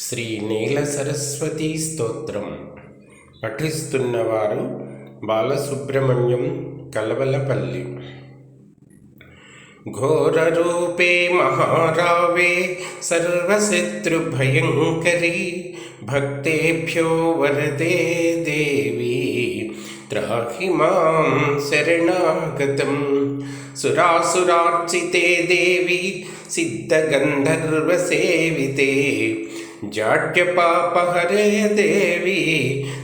శ్రీ నీల సరస్వతి స్తోత్రం. పఠిస్తున్నవారు బాలసుబ్రహ్మణ్యం కలవలపల్లి. ఘోరూపే మహారావే సర్వశత్రుభయంకరీ భక్తేభ్యో వరదే దేవి. త్రాహి మాం శరణాగతం. సురాసురార్చితే దేవి సిద్ధగంధర్వసేవితే जाड्यपापहरे देवी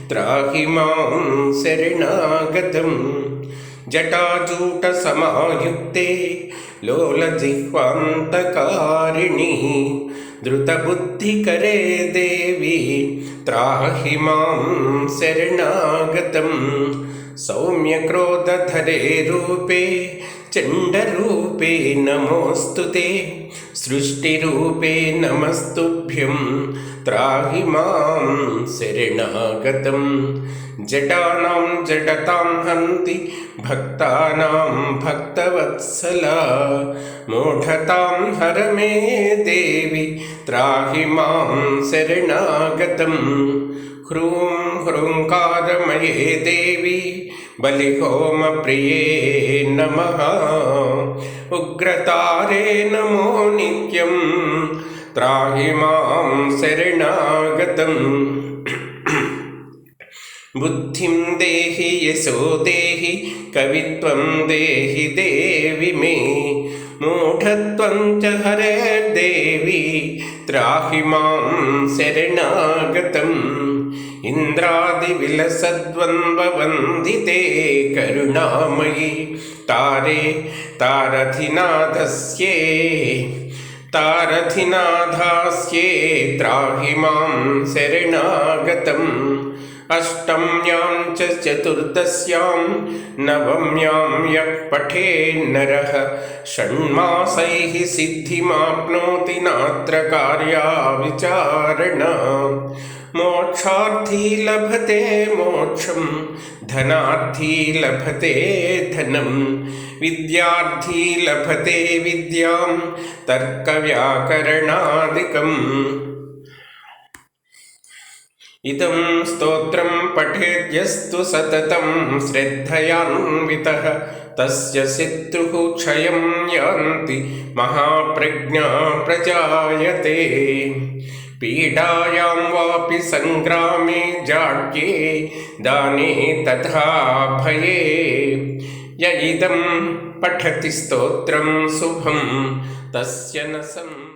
त्राहि मां शरणागतं। जटाजूटसमायुक्ते लोलदिक्वान्तकारिणी द्रुतबुद्धिकरे देवी त्राहि मां शरणागतं। सौम्यक्रोधधरे रूपे चण्डरूपे नमोऽस्तु ते। सृष्टिरूपे नमस्तुभ्यं। त्राहि मां शरणागतं। जटानां जडतां हन्ति भक्तानां भक्तवत्सला। मूढतां हर मे देवि त्राहि मां शरणागतं। ह्रूं ह्रूङ्कारमये देवी बलिहोमप्रिये नमः। उग्रतारे नमो नित्यं। त्राहि माँ शरणागतम् बुद्धिं देहि यशो देहि कवित्वं देहि देवि मे। मूढत्वं च हरेर्देवि त्राहि माँ शरणागतम्। इन्द्रादिविलसद्वन्द्ववन्दिते करुणामयि। तारे तारथिनाथस्ये तारथिनाथास्ये त्राहि मां शरणागतम्। अष्टम्यां च चतुर्दश्यां नवम्यां यः पठेन्नरः षण्मासैः सिद्धिमाप्नोति नात्र कार्या विचारणा मोक्षार्थी लभते मोक्षं धनार्थी लभते धनं विद्यार्थी लभते विद्यां तर्कव्याकरणादिकम्। इदं स्तोत्रं पठेद्यस्तु सततं, श्रद्धयान्वितः, तस्य शत्रुः क्षयं यान्ति, महाप्रज्ञा प्रजायते। पीडायां वापि सङ्ग्रामे जाड्ये, दाने तथा भये। य इदं पठति स्तोत्रं शुभं, तस्य न सम्